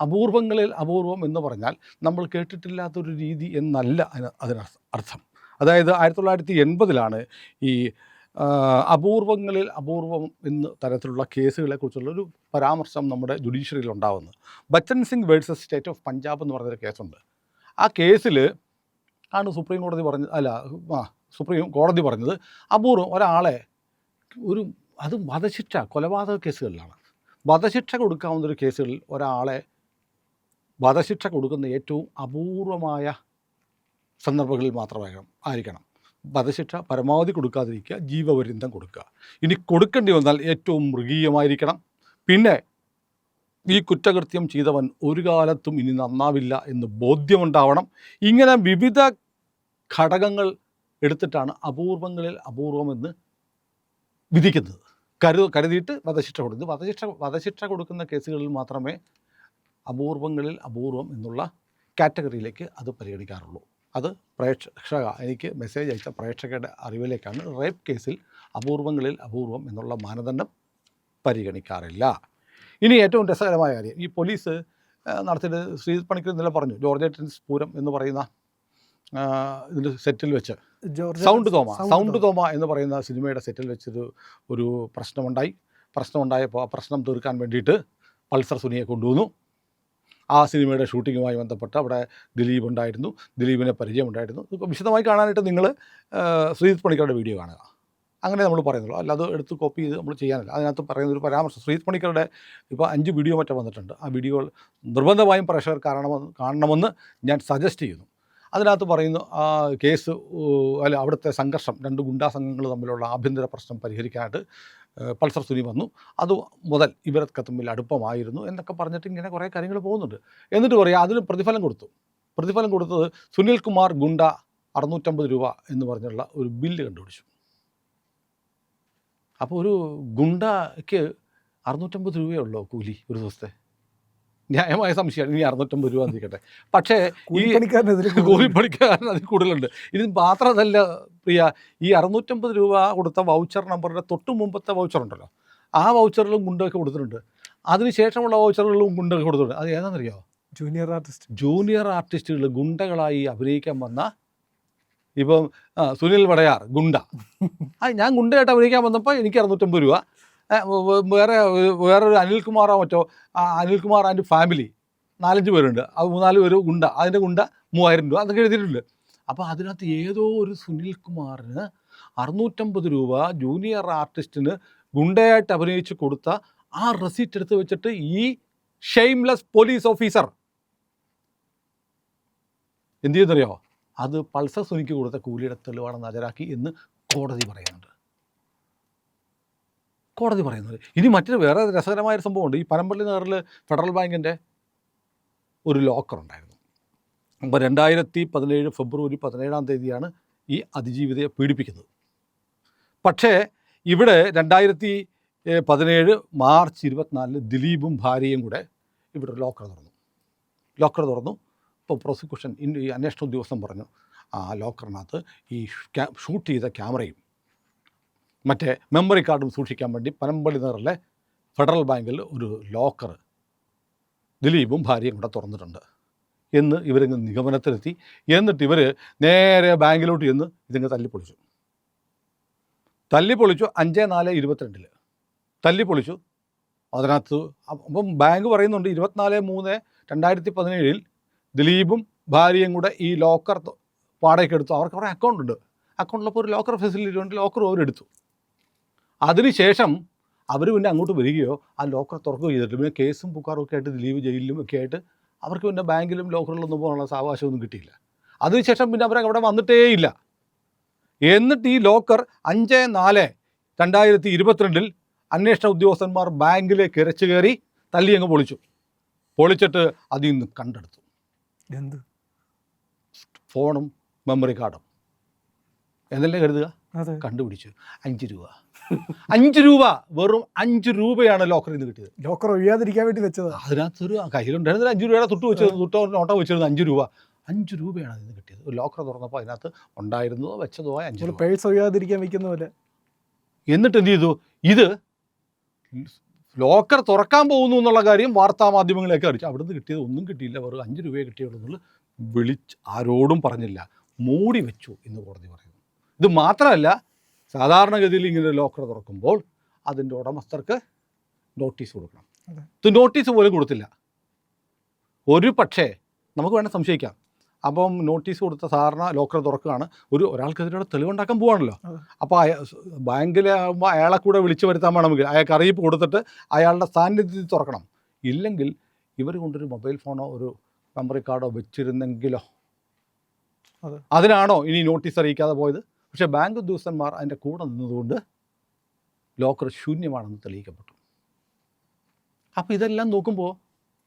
അപൂർവങ്ങളിൽ അപൂർവം എന്ന് പറഞ്ഞാൽ നമ്മൾ കേട്ടിട്ടില്ലാത്തൊരു രീതി എന്നല്ല അതിന് അർത്ഥം അതായത് ആയിരത്തി തൊള്ളായിരത്തി എൺപതിലാണ് ഈ അപൂർവങ്ങളിൽ അപൂർവം എന്ന തരത്തിലുള്ള കേസുകളെക്കുറിച്ചുള്ള ഒരു പരാമർശം നമ്മുടെ ജുഡീഷ്യറിയിൽ ഉണ്ടാകുന്നത് Bachan Singh versus state of Punjab എന്ന് പറഞ്ഞൊരു കേസുണ്ട്. ആ കേസിൽ ആണ് സുപ്രീം കോടതി പറഞ്ഞത് അല്ല ആ സുപ്രീം കോടതി പറഞ്ഞത് അപൂർവം ഒരാളെ ഒരു അത് വധശിക്ഷ കൊലപാതക കേസുകളിലാണ്. വധശിക്ഷ കൊടുക്കാവുന്ന ഒരു കേസുകളിൽ ഒരാളെ വധശിക്ഷ കൊടുക്കുന്ന ഏറ്റവും അപൂർവമായ സന്ദർഭങ്ങളിൽ മാത്രമായിരിക്കണം ആയിരിക്കണം. വധശിക്ഷ പരമാവധി കൊടുക്കാതിരിക്കുക ജീവപര്യന്തം കൊടുക്കുക. ഇനി കൊടുക്കേണ്ടി വന്നാൽ ഏറ്റവും മൃഗീയമായിരിക്കണം. പിന്നെ ഈ കുറ്റകൃത്യം ചെയ്തവൻ ഒരു കാലത്തും ഇനി നന്നാവില്ല എന്ന് ബോധ്യമുണ്ടാവണം. ഇങ്ങനെ വിവിധ ഘടകങ്ങൾ എടുത്തിട്ടാണ് അപൂർവങ്ങളിൽ അപൂർവമെന്ന് വിധിക്കുന്നത്. കരു കരുതിയിട്ട് വധശിക്ഷ കൊടുക്കുന്നത് വധശിക്ഷ വധശിക്ഷ കൊടുക്കുന്ന കേസുകളിൽ മാത്രമേ അപൂർവങ്ങളിൽ അപൂർവം എന്നുള്ള കാറ്റഗറിയിലേക്ക് അത് പരിഗണിക്കാറുള്ളൂ. അത് പ്രേക്ഷക എനിക്ക് മെസ്സേജ് അയച്ച പ്രേക്ഷകരുടെ അറിവിലേക്കാണ് റേപ്പ് കേസിൽ അപൂർവങ്ങളിൽ അപൂർവം എന്നുള്ള മാനദണ്ഡം പരിഗണിക്കാറില്ല. ഇനി ഏറ്റവും രസകരമായ കാര്യം ഈ പോലീസ് നടത്തിയിട്ട് ശ്രീ പണിക്കർ ഇന്നലെ പറഞ്ഞു ജോർജ് ടെൻസ് പൂരം എന്ന് പറയുന്ന ഇതിന്റെ സെറ്റിൽ വെച്ച്. Sound Thoma sound sound Thoma എന്ന് പറയുന്ന സിനിമയുടെ സെറ്റിൽ വെച്ചൊരു ഒരു പ്രശ്നമുണ്ടായി. പ്രശ്നമുണ്ടായപ്പോൾ ആ പ്രശ്നം തീർക്കാൻ വേണ്ടിയിട്ട് പൾസർ സുനിയെ കൊണ്ടുവന്നു. ആ സിനിമയുടെ ഷൂട്ടിങ്ങുമായി ബന്ധപ്പെട്ട് അവിടെ ദിലീപ് ഉണ്ടായിരുന്നു. ദിലീപിനെ പരിചയമുണ്ടായിരുന്നു. ഇത് വിശദമായി കാണാനായിട്ട് നിങ്ങൾ ശ്രീജിത് പണിക്കരുടെ വീഡിയോ കാണുക. അങ്ങനെ നമ്മൾ പറയുന്നുള്ളൂ. അല്ലാതെ എടുത്ത് കോപ്പി ചെയ്ത് നമ്മൾ ചെയ്യാനില്ല. അതിനകത്ത് പറയുന്ന ഒരു പരാമർശം. ശ്രീജിത് പണിക്കരുടെ ഇപ്പോൾ അഞ്ച് വീഡിയോ മറ്റോ വന്നിട്ടുണ്ട്. ആ വീഡിയോകൾ നിർബന്ധമായും പ്രേക്ഷകർ കാണണമെന്ന് കാണണമെന്ന് ഞാൻ സജസ്റ്റ് ചെയ്യുന്നു. അതിനകത്ത് പറയുന്നു ആ കേസ് അല്ല അവിടുത്തെ സംഘർഷം രണ്ട് ഗുണ്ടാ സംഘങ്ങൾ തമ്മിലുള്ള ആഭ്യന്തര പ്രശ്നം പരിഹരിക്കാനായിട്ട് പൾസർ സുനി വന്നു. അത് മുതൽ ഇവരൊക്കെ തമ്മിൽ അടുപ്പമായിരുന്നു എന്നൊക്കെ പറഞ്ഞിട്ട് ഇങ്ങനെ കുറേ കാര്യങ്ങൾ പോകുന്നുണ്ട്. എന്നിട്ട് പറയാം അതിന് പ്രതിഫലം കൊടുത്തു. പ്രതിഫലം കൊടുത്തത് സുനിൽ കുമാർ ഗുണ്ട അറുന്നൂറ്റമ്പത് രൂപ എന്ന് പറഞ്ഞുള്ള ഒരു ബില്ല് കണ്ടുപിടിച്ചു. അപ്പോൾ ഒരു ഗുണ്ടയ്ക്ക് അറുന്നൂറ്റമ്പത് രൂപയേ ഉള്ളോ കൂലി ഒരു ദിവസത്തെ? ന്യായമായ സംശയമാണ്. ഇനി അറുന്നൂറ്റമ്പത് രൂപ എന്നിരിക്കട്ടെ പക്ഷേ ഈ കൂലിപ്പണിക്കാരൻ അതിൽ കൂടുതലുണ്ട്. ഇത് മാത്രമല്ല പ്രിയ ഈ അറുന്നൂറ്റമ്പത് രൂപ കൊടുത്ത വൗച്ചർ നമ്പറിന്റെ തൊട്ട് മുമ്പത്തെ വൗച്ചർ ഉണ്ടല്ലോ. ആ വൗച്ചറിലും ഗുണ്ടൊക്കെ കൊടുത്തിട്ടുണ്ട്. അതിനുശേഷമുള്ള വൗച്ചറുകളിലും ഗുണ്ടൊക്കെ കൊടുത്തിട്ടുണ്ട്. അത് ഏതാണെന്നറിയോ? ജൂനിയർ ആർട്ടിസ്റ്റ് ജൂനിയർ ആർട്ടിസ്റ്റുകൾ ഗുണ്ടകളായി അഭിനയിക്കാൻ വന്ന ഇപ്പം സുനിൽ വടയാർ ഗുണ്ട. ആ ഞാൻ ഗുണ്ടയായിട്ട് അഭിനയിക്കാൻ വന്നപ്പോൾ എനിക്ക് അറുന്നൂറ്റമ്പത് രൂപ. വേറെ വേറൊരു അനിൽകുമാറോ മറ്റോ ആ അനിൽകുമാർ ആൻഡ് ഫാമിലി നാലഞ്ച് പേരുണ്ട്. അത് മൂന്നാൽ പേര് ഗുണ്ട. അതിന്റെ ഗുണ്ട മൂവായിരം രൂപ അതൊക്കെ എഴുതിയിട്ടുണ്ട്. അപ്പോൾ അതിനകത്ത് ഏതോ ഒരു സുനിൽ കുമാറിന് അറുന്നൂറ്റമ്പത് രൂപ ജൂനിയർ ആർട്ടിസ്റ്റിന് ഗുണ്ടയായിട്ട് അഭിനയിച്ച് കൊടുത്ത ആ റെസീറ്റ് എടുത്ത് വെച്ചിട്ട് ഈ ഷെയിംലെസ് പോലീസ് ഓഫീസർ എന്ത് ചെയ്യുന്നറിയോ? അത് പൾസർ സുനിക്ക് കൊടുത്ത കൂലിയുടെ തെളിവാണെന്ന് ഹാജരാക്കി എന്ന് കോടതി പറയുന്നുണ്ട്. കോടതി പറയുന്നത് ഇനി മറ്റൊരു വേറെ രസകരമായൊരു സംഭവമുണ്ട്. ഈ പനമ്പള്ളി നഗറിൽ ഫെഡറൽ ബാങ്കിന്റെ ഒരു ലോക്കർ ഉണ്ടായിരുന്നു. അപ്പോൾ രണ്ടായിരത്തി പതിനേഴ് ഫെബ്രുവരി പതിനേഴാം തീയതിയാണ് ഈ അതിജീവിതയെ പീഡിപ്പിക്കുന്നത്. പക്ഷേ ഇവിടെ രണ്ടായിരത്തി പതിനേഴ് മാർച്ച് ഇരുപത്തിനാലിന് ദിലീപും ഭാര്യയും കൂടെ ഇവിടെ ലോക്കർ തുറന്നു. ലോക്കർ തുറന്നു. ഇപ്പോൾ പ്രോസിക്യൂഷൻ ഈ അന്വേഷണ ഉദ്യോഗസ്ഥൻ പറഞ്ഞു ആ ലോക്കറിനകത്ത് ഈ ഷൂട്ട് ചെയ്ത ക്യാമറയും മറ്റേ മെമ്മറി കാർഡും സൂക്ഷിക്കാൻ വേണ്ടി പനമ്പള്ളി നഗറിലെ ഫെഡറൽ ബാങ്കിൽ ഒരു ലോക്കർ ദിലീപും ഭാര്യയും കൂടെ തുറന്നിട്ടുണ്ട്. എന്ന് ഇവരങ്ങ് നിഗമനത്തിലെത്തി. എന്നിട്ട് ഇവർ നേരെ ബാങ്കിലോട്ട് ചെന്ന് ഇതിങ്ങ് തല്ലിപ്പൊളിച്ചു. തല്ലിപ്പൊളിച്ചു അഞ്ച് നാല് ഇരുപത്തിരണ്ടിൽ തല്ലിപ്പൊളിച്ചു. അതിനകത്ത് അപ്പം ബാങ്ക് പറയുന്നുണ്ട് ഇരുപത്തിനാല് മൂന്ന് രണ്ടായിരത്തി പതിനേഴിൽ ദിലീപും ഭാര്യയും കൂടെ ഈ ലോക്കർ വാടകയ്ക്ക് എടുത്തു. അവർക്ക് അവിടെ അക്കൗണ്ട് ഉണ്ട്. അക്കൗണ്ടിലപ്പോൾ ഒരു ലോക്കർ ഫെസിലിറ്റി ഉണ്ട്. ലോക്കർ അവരെടുത്തു അതിനുശേഷം അവർ പിന്നെ അങ്ങോട്ട് വരികയോ ആ ലോക്കർ തുറക്കുകയോ ചെയ്തിട്ട് പിന്നെ കേസും പുക്കാറും ഒക്കെ ആയിട്ട് ദിലീപ് ജയിലിലും ഒക്കെ ആയിട്ട് അവർക്ക് പിന്നെ ബാങ്കിലും ലോക്കറിലൊന്നും പോകാനുള്ള സാവകാശമൊന്നും കിട്ടിയില്ല. അതിനുശേഷം പിന്നെ അവർ അവിടെ വന്നിട്ടേയില്ല. എന്നിട്ട് ഈ ലോക്കർ അഞ്ച് നാല് രണ്ടായിരത്തി ഇരുപത്തിരണ്ടിൽ അന്വേഷണ ഉദ്യോഗസ്ഥന്മാർ ബാങ്കിലേക്ക് ഇരച്ചു കയറി തല്ലി അങ്ങ് പൊളിച്ചു. പൊളിച്ചിട്ട് അതിൽ നിന്ന് കണ്ടെടുത്തു. എന്ത്? ഫോണും മെമ്മറി കാർഡും. എന്നല്ലേ കരുതുക? കണ്ടുപിടിച്ചു. അഞ്ച് രൂപ. അഞ്ച് രൂപ. വെറും അഞ്ച് രൂപയാണ് ലോക്കറിൽ നിന്ന് കിട്ടിയത്. ലോക്കർ ഒഴിയാതിരിക്കാൻ വേണ്ടി വെച്ചത്. അതിനകത്തൊരു കയ്യിലുണ്ടായിരുന്നില്ല അഞ്ച് രൂപയുടെ തൊട്ട് വെച്ചത് തൊട്ടോ നോട്ടോ വെച്ചിരുന്നത് അഞ്ച് രൂപ. അഞ്ച് രൂപയാണ് അതിന് കിട്ടിയത്. ഒരു ലോക്കർ തുറന്നപ്പോൾ അതിനകത്ത് ഉണ്ടായിരുന്നോ വെച്ചതോ ആയ അഞ്ച് പേഴ്സ് ഒഴിയാതിരിക്കാൻ വെക്കുന്ന പോലെ. എന്നിട്ട് എന്ത് ചെയ്തു? ഇത് ലോക്കർ തുറക്കാൻ പോകുന്നു എന്നുള്ള കാര്യം വാർത്താ മാധ്യമങ്ങളെയൊക്കെ അറിയിച്ചു. അവിടുന്ന് കിട്ടിയത് ഒന്നും കിട്ടിയില്ല. വെറും അഞ്ച് രൂപയെ കിട്ടിയുള്ളൂ എന്നുള്ളത് വിളിച്ച് ആരോടും പറഞ്ഞില്ല. മൂടി വെച്ചു എന്ന് കോടതി പറയുന്നു. ഇത് മാത്രമല്ല സാധാരണഗതിയിൽ ഇങ്ങനെ ലോക്കർ തുറക്കുമ്പോൾ അതിന്റെ ഉടമസ്ഥർക്ക് നോട്ടീസ് കൊടുക്കണം. ഇത് നോട്ടീസ് പോലും കൊടുത്തില്ല. ഒരു പക്ഷേ നമുക്ക് വേണേൽ സംശയിക്കാം. അപ്പം നോട്ടീസ് കൊടുത്ത സാധാരണ ലോക്കർ തുറക്കുകയാണ്. ഒരു ഒരാൾക്കെതിരെ തെളിവുണ്ടാക്കാൻ പോവാണല്ലോ. അപ്പോൾ ബാങ്കിലെ അയാളെ കൂടെ വിളിച്ചു വരുത്താൻ വേണമെങ്കിൽ അയാൾക്ക് അറിയിപ്പ് കൊടുത്തിട്ട് അയാളുടെ സാന്നിധ്യത്തിൽ തുറക്കണം. ഇല്ലെങ്കിൽ ഇവർ കൊണ്ടൊരു മൊബൈൽ ഫോണോ ഒരു മെമ്മറി കാർഡോ വെച്ചിരുന്നെങ്കിലോ അതെ. അതിനാണോ ഇനി നോട്ടീസ് അറിയിക്കാതെ പോയത്? പക്ഷേ ബാങ്ക് ഉദ്യോഗസ്ഥന്മാർ അതിന്റെ കൂടെ നിന്നതുകൊണ്ട് ലോക്കർ ശൂന്യമാണെന്ന് തെളിയിക്കപ്പെട്ടു. അപ്പോൾ ഇതെല്ലാം നോക്കുമ്പോൾ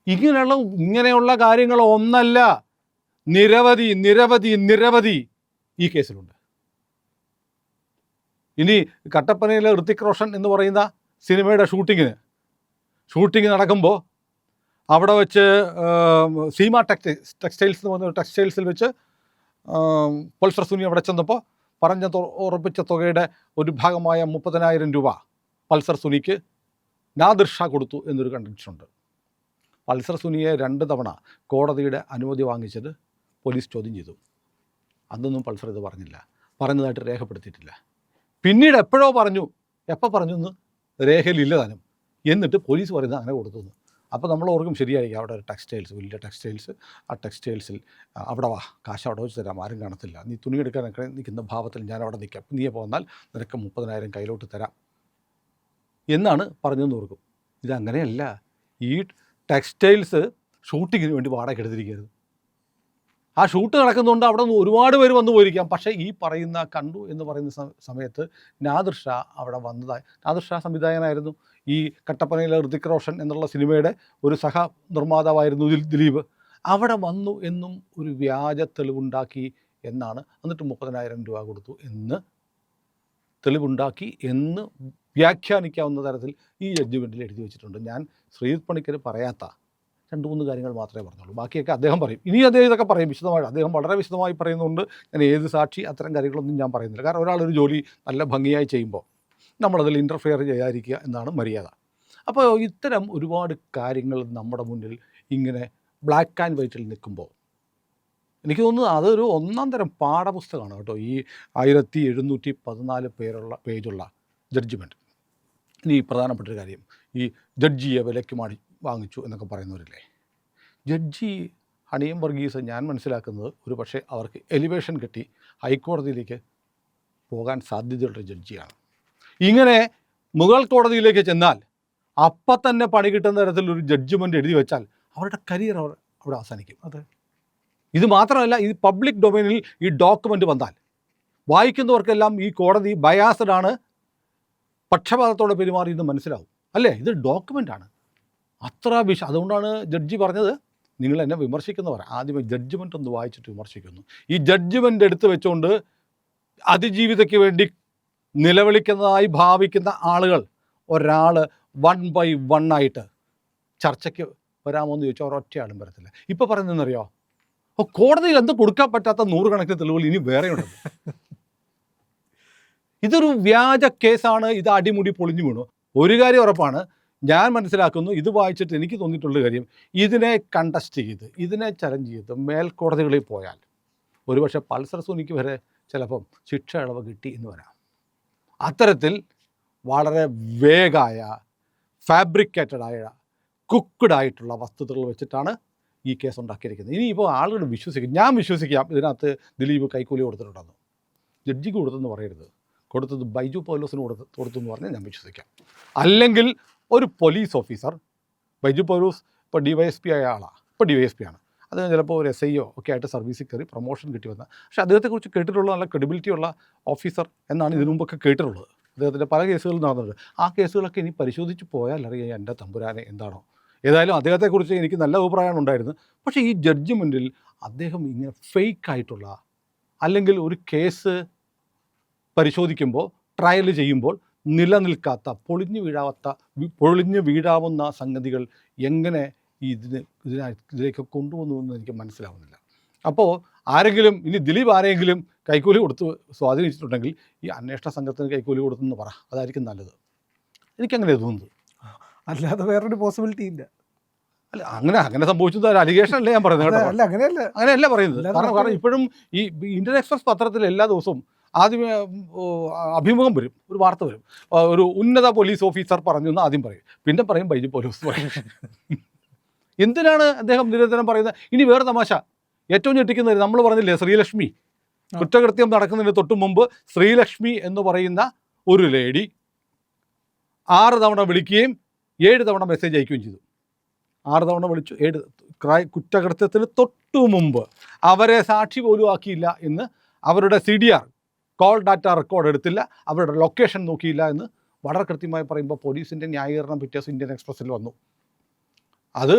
ഇങ്ങനെയുള്ള ഇങ്ങനെയുള്ള കാര്യങ്ങൾ ഒന്നല്ല. നിരവധി നിരവധി നിരവധി ഈ കേസിലുണ്ട്. ഇനി കട്ടപ്പനയിലെ ഋത്തിക് റോഷൻ എന്ന് പറയുന്ന സിനിമയുടെ ഷൂട്ടിങ്ങിന് ഷൂട്ടിംഗ് നടക്കുമ്പോൾ അവിടെ വെച്ച് സീമ ടെക്സ്റ്റൈ ടെക്സ്റ്റൈൽസ് എന്ന് പറയുന്ന ടെക്സ്റ്റൈൽസിൽ വെച്ച് പൾസർ സുനി അവിടെ ചെന്നപ്പോൾ പറഞ്ഞ ഉറപ്പിച്ച തുകയുടെ ഒരു ഭാഗമായ മുപ്പതിനായിരം രൂപ പൾസർ സുനിക്ക് നാദിർ കൊടുത്തു എന്നൊരു കണ്ടിട്ടുണ്ട് പൾസർ സുനിയെ രണ്ട് തവണ കോടതിയുടെ അനുമതി വാങ്ങിച്ചത് പോലീസ് ചോദ്യം ചെയ്തു. അന്നൊന്നും പൾസർ ഇത് പറഞ്ഞില്ല. പറഞ്ഞതായിട്ട് രേഖപ്പെടുത്തിയിട്ടില്ല. പിന്നീട് എപ്പോഴോ പറഞ്ഞു എപ്പോൾ പറഞ്ഞു എന്ന് രേഖയിലില്ല താനും. എന്നിട്ട് പോലീസ് പറയുന്നത് അങ്ങനെ കൊടുത്തു അപ്പോൾ നമ്മൾ ഓർക്കും ശരിയായിരിക്കും അവിടെ ഒരു ടെക്സ്റ്റൈൽസ് വലിയ ടെക്സ്റ്റൈൽസ് ആ ടെക്സ്റ്റൈൽസിൽ അവിടെ വാ കാശ് അവിടെ വെച്ച് തരാം ആരും കാണത്തില്ല. നീ തുണി എടുക്കാൻ നിൽക്കുന്ന ഭാവത്തിൽ ഞാൻ അവിടെ നിൽക്കാം നീ പോന്നാൽ നിനക്ക് മുപ്പതിനായിരം കയ്യിലോട്ട് തരാം. എന്നാണ് പറഞ്ഞതെന്ന് ഓർക്കും. ഇതങ്ങനെയല്ല. ഈ ടെക്സ്റ്റൈൽസ് ഷൂട്ടിങ്ങിന് വേണ്ടി വാടക എടുത്തിരിക്കരുത്. ആ ഷൂട്ട് നടക്കുന്നതുകൊണ്ട് അവിടെ നിന്ന് ഒരുപാട് പേര് വന്നു പോയിരിക്കാം. പക്ഷേ ഈ പറയുന്ന കണ്ടു എന്ന് പറയുന്ന സമയത്ത് നാദിർ ഷാ അവിടെ വന്നതായി നാദിർ ഷാ സംവിധായകനായിരുന്നു. ഈ കട്ടപ്പനയിലെ ഋതിക് റോഷൻ എന്നുള്ള സിനിമയുടെ ഒരു സഹ നിർമ്മാതാവായിരുന്നു ദിലീപ്. അവിടെ വന്നു എന്നും ഒരു വ്യാജ തെളിവുണ്ടാക്കി എന്നാണ്. എന്നിട്ട് മുപ്പതിനായിരം രൂപ കൊടുത്തു എന്ന് തെളിവുണ്ടാക്കി എന്ന് വ്യാഖ്യാനിക്കാവുന്ന തരത്തിൽ ഈ ജഡ്ജ്മെന്റിൽ എഴുതി വെച്ചിട്ടുണ്ട്. ഞാൻ ശ്രീജിത് പണിക്കർ പറയാത്ത രണ്ട് മൂന്ന് കാര്യങ്ങൾ മാത്രമേ പറഞ്ഞുള്ളൂ. ബാക്കിയൊക്കെ അദ്ദേഹം പറയും. ഇനി അദ്ദേഹം ഇതൊക്കെ പറയും. വിശദമായിട്ട് അദ്ദേഹം വളരെ വിശദമായി പറയുന്നുണ്ട്. ഞാൻ ഏത് സാക്ഷി അത്തരം കാര്യങ്ങളൊന്നും ഞാൻ പറയുന്നില്ല. കാരണം ഒരാളൊരു ജോലി നല്ല ഭംഗിയായി ചെയ്യുമ്പോൾ നമ്മളതിൽ ഇന്റർഫെയർ ചെയ്യാതിരിക്കുക എന്നാണ് മര്യാദ. അപ്പോൾ ഇത്തരം ഒരുപാട് കാര്യങ്ങൾ നമ്മുടെ മുന്നിൽ ഇങ്ങനെ ബ്ലാക്ക് ആൻഡ് വൈറ്റിൽ നിൽക്കുമ്പോൾ എനിക്ക് തോന്നുന്നു അതൊരു ഒന്നാം തരം പാഠപുസ്തകമാണ് കേട്ടോ. ഈ ആയിരത്തി എഴുന്നൂറ്റി പതിനാല് പേരുള്ള പേജുള്ള ജഡ്ജ്മെന്റ് ഇനി പ്രധാനപ്പെട്ടൊരു കാര്യം. ഈ ജഡ്ജിയെ വിലയ്ക്ക് മാടി വാങ്ങിച്ചു എന്നൊക്കെ പറയുന്നവരില്ലേ? ജഡ്ജി ഹണിയം വർഗീസ് ഞാൻ മനസ്സിലാക്കുന്നത് ഒരു പക്ഷേ അവർക്ക് എലിവേഷൻ കിട്ടി. ഹൈക്കോടതിയിലേക്ക് പോകാൻ സാധ്യതയുള്ളൊരു ജഡ്ജിയാണ് ഇങ്ങനെ മുഗൾ കോടതിയിലേക്ക് ചെന്നാൽ അപ്പം തന്നെ പണി കിട്ടുന്ന തരത്തിലൊരു ജഡ്ജ്മെന്റ് എഴുതി വെച്ചാൽ അവരുടെ കരിയർ അവർ അവിടെ അവസാനിക്കും. അതെ. ഇത് മാത്രമല്ല ഈ പബ്ലിക് ഡൊമൈനിൽ ഈ ഡോക്യുമെന്റ് വന്നാൽ വായിക്കുന്നവർക്കെല്ലാം ഈ കോടതി ബയാസഡ് ആണ്. പക്ഷപാതത്തോടെ പെരുമാറിയെന്ന് മനസ്സിലാവും. അല്ലേ? ഇത് ഡോക്യുമെന്റ് ആണ്. അത്ര വിഷ അതുകൊണ്ടാണ് ജഡ്ജി പറഞ്ഞത്. നിങ്ങൾ എന്നെ വിമർശിക്കുന്നവർ ആദ്യമേ ജഡ്ജ്മെന്റ് ഒന്ന് വായിച്ചിട്ട് വിമർശിക്കുന്നു. ഈ ജഡ്ജ്മെന്റ് എടുത്തു വെച്ചുകൊണ്ട് അതിജീവിതയ്ക്ക് വേണ്ടി നിലവിളിക്കുന്നതായി ഭാവിക്കുന്ന ആളുകൾ ഒരാൾ വൺ ബൈ വൺ ആയിട്ട് ചർച്ചയ്ക്ക് വരാമോ എന്ന് ചോദിച്ചാൽ ഒരൊറ്റ ആളും വരത്തില്ല. ഇപ്പോൾ പറയുന്നതെന്നറിയോ? ഓ കോടതിയിൽ എന്ത് കൊടുക്കാൻ പറ്റാത്ത നൂറുകണക്കിന് തെളിവുകൾ ഇനി വേറെയുണ്ട്. ഇതൊരു വ്യാജ കേസാണ് ഇത് അടിമുടി പൊളിഞ്ഞു വീണു. ഒരു കാര്യം ഉറപ്പാണ് ഞാൻ മനസ്സിലാക്കുന്നു ഇത് വായിച്ചിട്ട് എനിക്ക് തോന്നിയിട്ടുള്ള കാര്യം ഇതിനെ കണ്ടസ്റ്റ് ചെയ്ത് ഇതിനെ ചലഞ്ച് ചെയ്ത് മേൽക്കോടതികളിൽ പോയാൽ ഒരുപക്ഷെ പൾസർ സുനിക്ക് വരെ ചിലപ്പം ശിക്ഷ ഇളവ് കിട്ടി എന്ന് വരാം. അത്തരത്തിൽ വളരെ വേഗായ ഫാബ്രിക്കേറ്റഡ് ആയ കുക്ക്ഡ് ആയിട്ടുള്ള വസ്തുതകൾ വെച്ചിട്ടാണ് ഈ കേസ് ഉണ്ടാക്കിയിരിക്കുന്നത്. ഇനിയിപ്പോൾ ആളുകൾ വിശ്വസിക്കും. ഞാൻ വിശ്വസിക്കാം. ഇതിനകത്ത് ദിലീപ് കൈക്കൂലി കൊടുത്തിട്ടുണ്ടെന്ന്. ജഡ്ജിക്ക് കൊടുത്തെന്ന് പറയരുത്. കൊടുത്തത് ബൈജു പൗലോസിന് കൊടുത്ത് കൊടുത്തു എന്ന് പറഞ്ഞാൽ ഞാൻ വിശ്വസിക്കാം. അല്ലെങ്കിൽ ഒരു പോലീസ് ഓഫീസർ ബൈജു പൗലോസ് ഇപ്പോൾ ഡി വൈ എസ് പി ആയ ആളാണ് ഇപ്പോൾ ഡി വൈ എസ് പി ആണ്. അദ്ദേഹം ചിലപ്പോൾ ഒരു എസ് ഐ ഒ ഒക്കെ ആയിട്ട് സർവീസിൽ കയറി പ്രൊമോഷൻ കിട്ടി വന്ന. പക്ഷേ അദ്ദേഹത്തെക്കുറിച്ച് കേട്ടിട്ടുള്ള നല്ല ക്രെഡിബിലിറ്റി ഉള്ള ഓഫീസർ എന്നാണ് ഇതിനു മുമ്പൊക്കെ കേട്ടിട്ടുള്ളത്. അദ്ദേഹത്തിന്റെ പല കേസുകളും നടന്നിട്ടുണ്ട്. ആ കേസുകളൊക്കെ ഇനി പരിശോധിച്ച് പോയാൽ അറിയാം എന്റെ തമ്പുരാനെ എന്താണോ. ഏതായാലും അദ്ദേഹത്തെക്കുറിച്ച് എനിക്ക് നല്ല അഭിപ്രായമാണ് ഉണ്ടായിരുന്നത്. പക്ഷേ ഈ ജഡ്ജ്മെന്റിൽ അദ്ദേഹം ഇങ്ങനെ ഫേക്ക് ആയിട്ടുള്ള അല്ലെങ്കിൽ ഒരു കേസ് പരിശോധിക്കുമ്പോൾ ട്രയൽ ചെയ്യുമ്പോൾ നിലനിൽക്കാത്ത പൊളിഞ്ഞു വീഴാത്ത പൊളിഞ്ഞു വീഴാവുന്ന സംഗതികൾ എങ്ങനെ ഇതിന് ഇതിനാ ഇതിലേക്ക് കൊണ്ടുവന്നു എന്ന് എനിക്ക് മനസ്സിലാവുന്നില്ല. അപ്പോൾ ആരെങ്കിലും ഇനി ദിലീപ് ആരെങ്കിലും കൈക്കൂലി കൊടുത്ത് സ്വാധീനിച്ചിട്ടുണ്ടെങ്കിൽ ഈ അന്വേഷണ സംഘത്തിന് കൈക്കൂലി കൊടുത്തെന്ന് പറ. അതായിരിക്കും നല്ലത്. എനിക്കങ്ങനെ തോന്നുന്നത്. അല്ലാതെ വേറൊരു പോസിബിലിറ്റി ഇല്ല. അല്ല അങ്ങനെ അങ്ങനെ സംഭവിച്ചത് ഒരു അലിഗേഷൻ അല്ലേ ഞാൻ പറയുന്നത് അല്ല, കേട്ടോ. അല്ല അങ്ങനെയല്ല. അങ്ങനെയല്ല പറയുന്നത്. കാരണം കാരണം ഇപ്പോഴും ഈ ഇന്ത്യൻ എക്സ്പ്രസ് പത്രത്തിൽ എല്ലാ ദിവസവും ആദ്യം അഭിമുഖം വരും. ഒരു വാർത്ത വരും. ഒരു ഉന്നത പോലീസ് ഓഫീസർ പറഞ്ഞു എന്ന് ആദ്യം പറയും. പിന്നെ പറയും ബൈജു പോലീസ് പറയും. എന്തിനാണ് അദ്ദേഹം നിരന്തരം പറയുന്നത്? ഇനി വേറെ തമാശ. ഏറ്റവും ഞെട്ടിക്കുന്നത് നമ്മൾ പറഞ്ഞില്ലേ ശ്രീലക്ഷ്മി. കുറ്റകൃത്യം നടക്കുന്നതിന് തൊട്ടു മുമ്പ് ശ്രീലക്ഷ്മി എന്ന് പറയുന്ന ഒരു ലേഡി ആറ് തവണ വിളിക്കുകയും ഏഴ് തവണ മെസ്സേജ് അയക്കുകയും ചെയ്തു. ആറ് തവണ വിളിച്ചു ഏഴ് ക്രൈ കുറ്റകൃത്യത്തിന് തൊട്ടു മുമ്പ്. അവരെ സാക്ഷി പോലും ആക്കിയില്ല എന്ന് അവരുടെ C D R call data record എടുത്തില്ല. അവരുടെ ലൊക്കേഷൻ നോക്കിയില്ല എന്ന് വളരെ കൃത്യമായി പറയുമ്പോൾ പോലീസിന്റെ ന്യായീകരണം പിറ്റേഴ്സ് ഇന്ത്യൻ എക്സ്പ്രസ്സിൽ വന്നു. അത്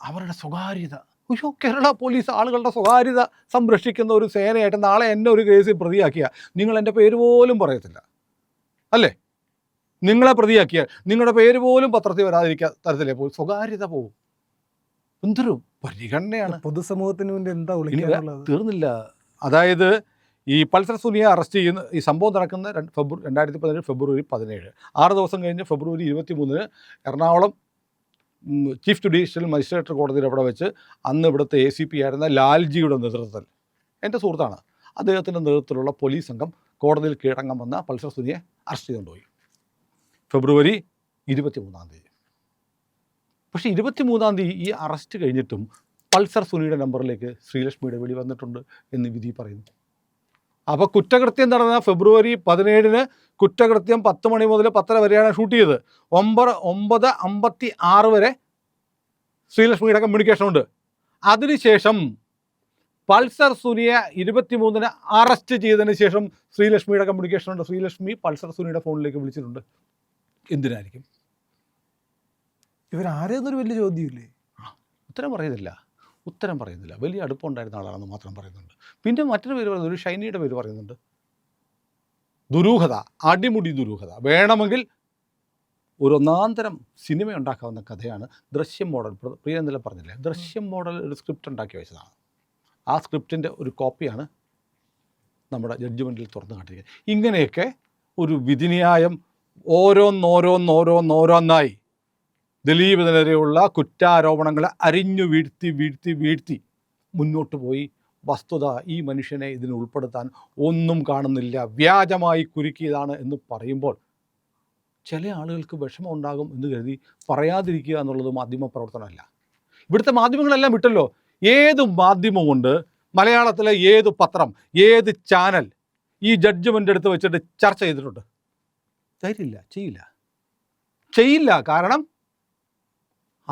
അവരുടെ സ്വകാര്യത. അയ്യോ കേരള പോലീസ് ആളുകളുടെ സ്വകാര്യത സംരക്ഷിക്കുന്ന ഒരു സേനയായിട്ട് നാളെ എന്നെ ഒരു കേസിൽ പ്രതിയാക്കിയ. നിങ്ങൾ എന്റെ പേര് പോലും പറയത്തില്ല. അല്ലേ? നിങ്ങളെ പ്രതിയാക്കിയാൽ നിങ്ങളുടെ പേര് പോലും പത്രത്തിൽ വരാതിരിക്കാൻ തരത്തിലേ. പോയി സ്വകാര്യത പോകും എന്തൊരു പരിഗണനയാണ്. പൊതുസമൂഹത്തിന് മുന്നേ എന്താ തീർന്നില്ല. അതായത് ഈ പൾസർ സുനിയെ അറസ്റ്റ് ചെയ്യുന്ന ഈ സംഭവം നടക്കുന്ന രണ്ട് ഫെബ്രുവരി രണ്ടായിരത്തി പതിനേഴ് ഫെബ്രുവരി പതിനേഴ്. ആറ് ദിവസം കഴിഞ്ഞ് ഫെബ്രുവരി ഇരുപത്തി മൂന്നിന് എറണാകുളം ചീഫ് ജുഡീഷ്യൽ മജിസ്ട്രേറ്റ് കോടതിയിൽ അവിടെ വെച്ച് അന്ന് ഇവിടുത്തെ എ സി പി ആയിരുന്ന ലാൽജിയുടെ നേതൃത്വത്തിൽ എന്റെ സുഹൃത്താണ് അദ്ദേഹത്തിന്റെ നേതൃത്വത്തിലുള്ള പോലീസ് സംഘം കോടതിയിൽ കീഴടങ്ങാൻ വന്ന പൾസർ സുനിയെ അറസ്റ്റ് ചെയ്തുകൊണ്ടുപോയി. ഫെബ്രുവരി ഇരുപത്തി മൂന്നാം തീയതി. പക്ഷേ ഇരുപത്തി മൂന്നാം തീയതി ഈ അറസ്റ്റ് കഴിഞ്ഞിട്ടും പൾസർ സുനിയുടെ നമ്പറിലേക്ക് ശ്രീലക്ഷ്മിയുടെ വിളി വന്നിട്ടുണ്ട് എന്ന് വിധി പറയുന്നു. അപ്പോൾ കുറ്റകൃത്യം നടന്ന ഫെബ്രുവരി പതിനേഴിന് കുറ്റകൃത്യം പത്ത് മണി മുതൽ പത്തര വരെയാണ് ഷൂട്ട് ചെയ്തത്. ഒമ്പത് ഒമ്പത് അമ്പത്തി ആറ് വരെ ശ്രീലക്ഷ്മിയുടെ കമ്മ്യൂണിക്കേഷൻ ഉണ്ട്. അതിനുശേഷം പൾസർ സുനിയെ ഇരുപത്തിമൂന്നിന് അറസ്റ്റ് ചെയ്തതിന് ശേഷം ശ്രീലക്ഷ്മിയുടെ കമ്മ്യൂണിക്കേഷൻ ഉണ്ട്. ശ്രീലക്ഷ്മി പൾസർ സുനിയുടെ ഫോണിലേക്ക് വിളിച്ചിട്ടുണ്ട്. എന്തിനായിരിക്കും? ഇവരാരെന്നൊരു വലിയ ചോദ്യമില്ലേ? ഉത്തരം പറയുന്നില്ല ഉത്തരം പറയുന്നില്ല. വലിയ അടുപ്പമുണ്ടായിരുന്ന ആളാണെന്ന് മാത്രം പറയുന്നുണ്ട്. പിന്നെ മറ്റൊരു പേര് പറയുന്നത് ഒരു ഷൈനിയുടെ പേര് പറയുന്നുണ്ട്. ദുരൂഹത അടിമുടി ദുരൂഹത. വേണമെങ്കിൽ ഒരു ഒന്നാന്തരം സിനിമ ഉണ്ടാക്കാവുന്ന കഥയാണ് ദൃശ്യം മോഡൽ. പ്ര- പ്രിയ ഇന്നലെ പറഞ്ഞില്ലേ ദൃശ്യം മോഡൽ ഒരു സ്ക്രിപ്റ്റ് ഉണ്ടാക്കി വെച്ചതാണ്. ആ സ്ക്രിപ്റ്റിന്റെ ഒരു കോപ്പിയാണ് നമ്മുടെ ജഡ്ജ്മെന്റിൽ തുറന്നു കാട്ടിയിരിക്കുന്നത്. ഇങ്ങനെയൊക്കെ ഒരു വിധിന്യായം ഓരോന്നോരോന്നോരോന്നോരോന്നായി ദിലീപിനെതിരെയുള്ള കുറ്റാരോപണങ്ങളെ അരിഞ്ഞു വീഴ്ത്തി വീഴ്ത്തി വീഴ്ത്തി മുന്നോട്ട് പോയി. വസ്തുത ഈ മനുഷ്യനെ ഇതിന് ഉൾപ്പെടുത്താൻ ഒന്നും കാണുന്നില്ല. വ്യാജമായി കുരുക്കിയതാണ് എന്ന് പറയുമ്പോൾ ചില ആളുകൾക്ക് വിഷമം ഉണ്ടാകും എന്ന് കരുതി പറയാതിരിക്കുക എന്നുള്ളത് മാധ്യമ പ്രവർത്തനമല്ല. ഇവിടുത്തെ മാധ്യമങ്ങളെല്ലാം വിട്ടല്ലോ. ഏത് മാധ്യമമുണ്ട്? മലയാളത്തിലെ ഏത് പത്രം ഏത് ചാനൽ ഈ ജഡ്ജ്മെന്റ് എടുത്ത് വെച്ചിട്ട് ചർച്ച ചെയ്തിട്ടുണ്ട്? തരില്ല ചെയ്യില്ല. ചെയ്യില്ല. കാരണം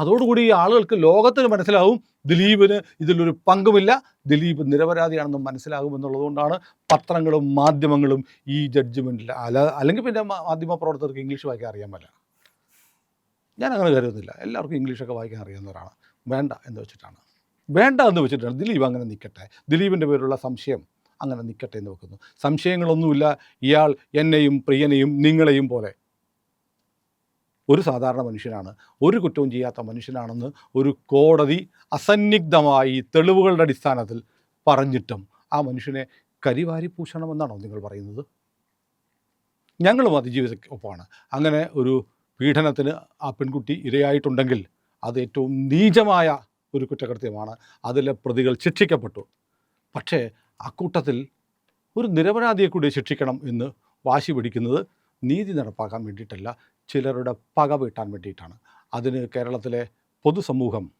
അതോടുകൂടി ഈ ആളുകൾക്ക് ലോകത്തിന് മനസ്സിലാവും ദിലീപിന് ഇതിലൊരു പങ്കുമില്ല. ദിലീപ് നിരപരാധിയാണെന്ന് മനസ്സിലാകും എന്നുള്ളതുകൊണ്ടാണ് പത്രങ്ങളും മാധ്യമങ്ങളും ഈ ജഡ്ജ്മെന്റിൽ അല്ല അല്ലെങ്കിൽ പിന്നെ മാധ്യമ പ്രവർത്തകർക്ക് ഇംഗ്ലീഷ് വായിക്കാൻ അറിയാൻ പറ്റില്ല ഞാൻ അങ്ങനെ കരുതുന്നില്ല. എല്ലാവർക്കും ഇംഗ്ലീഷൊക്കെ വായിക്കാൻ അറിയാവുന്നവരാണ് വേണ്ട എന്ന് വെച്ചിട്ടാണ്. വേണ്ട എന്ന് വെച്ചിട്ടാണ്. ദിലീപ് അങ്ങനെ നിൽക്കട്ടെ ദിലീപിന്റെ പേരുള്ള സംശയം അങ്ങനെ നിൽക്കട്ടെ എന്ന് വെക്കുന്നു. സംശയങ്ങളൊന്നുമില്ല. ഇയാൾ എന്നെയും പ്രിയനെയും നിങ്ങളെയും പോലെ. ഒരു സാധാരണ മനുഷ്യനാണ്. ഒരു കുറ്റവും ചെയ്യാത്ത മനുഷ്യനാണെന്ന് ഒരു കോടതി അസന്നിഗ്ധമായി തെളിവുകളുടെ അടിസ്ഥാനത്തിൽ പറഞ്ഞിട്ടും ആ മനുഷ്യനെ കരിവാരി പൂശണമെന്നാണോ നിങ്ങൾ പറയുന്നത്? ഞങ്ങളും അതിജീവിത ഒപ്പമാണ് അങ്ങനെ ഒരു പീഡനത്തിന് ആ പെൺകുട്ടി ഇരയായിട്ടുണ്ടെങ്കിൽ അത് ഏറ്റവും നീചമായ ഒരു കുറ്റകൃത്യമാണ്. അതിലെ പ്രതികൾ ശിക്ഷിക്കപ്പെട്ടു. പക്ഷേ അക്കൂട്ടത്തിൽ ഒരു നിരപരാധിയെ കൂടി ശിക്ഷിക്കണം എന്ന് വാശി പിടിക്കുന്നത് നീതി നടപ്പാക്കാൻ വേണ്ടിയിട്ടല്ല ചിലരുടെ പക വീട്ടാൻ വേണ്ടിയിട്ടാണ്. അതിന് കേരളത്തിലെ പൊതുസമൂഹം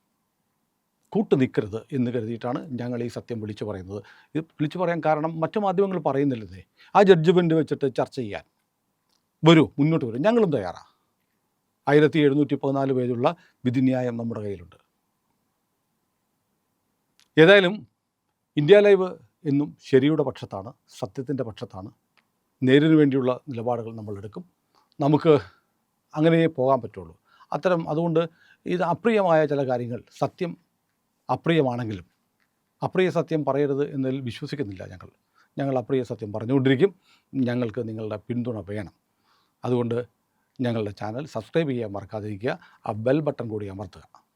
കൂട്ടു നിൽക്കരുത് എന്ന് കരുതിയിട്ടാണ് ഞങ്ങൾ ഈ സത്യം വിളിച്ചു പറയുന്നത്. ഇത് വിളിച്ചു പറയാൻ കാരണം മറ്റു മാധ്യമങ്ങൾ പറയുന്നില്ലേ ആ ജഡ്ജ്മെന്റ് വെച്ചിട്ട് ചർച്ച ചെയ്യാൻ. വരൂ മുന്നോട്ട് വരും. ഞങ്ങളും തയ്യാറാണ് ആയിരത്തി എഴുന്നൂറ്റി പതിനാല് പേജുള്ള വിധിന്യായം നമ്മുടെ കയ്യിലുണ്ട്. ഏതായാലും ഇന്ത്യ ലൈവ് എന്നും ശരിയുടെ പക്ഷത്താണ് സത്യത്തിന്റെ പക്ഷത്താണ്. നേരിന് വേണ്ടിയുള്ള നിലപാടുകൾ നമ്മൾ എടുക്കും. നമുക്ക് അങ്ങനെ പോകാൻ പറ്റുള്ളൂ. അത്തരം അതുകൊണ്ട് ഇത് അപ്രിയമായ ചില കാര്യങ്ങൾ സത്യം അപ്രിയമാണെങ്കിലും അപ്രിയ സത്യം പറയരുത് എന്നതിൽ വിശ്വസിക്കുന്നില്ല ഞങ്ങൾ. ഞങ്ങൾ അപ്രിയ സത്യം പറഞ്ഞുകൊണ്ടിരിക്കും. ഞങ്ങൾക്ക് നിങ്ങളുടെ പിന്തുണ വേണം. അതുകൊണ്ട് ഞങ്ങളുടെ ചാനൽ സബ്സ്ക്രൈബ് ചെയ്യാൻ മറക്കാതിരിക്കുക. ആ ബെൽ ബട്ടൺ കൂടി അമർത്തുക.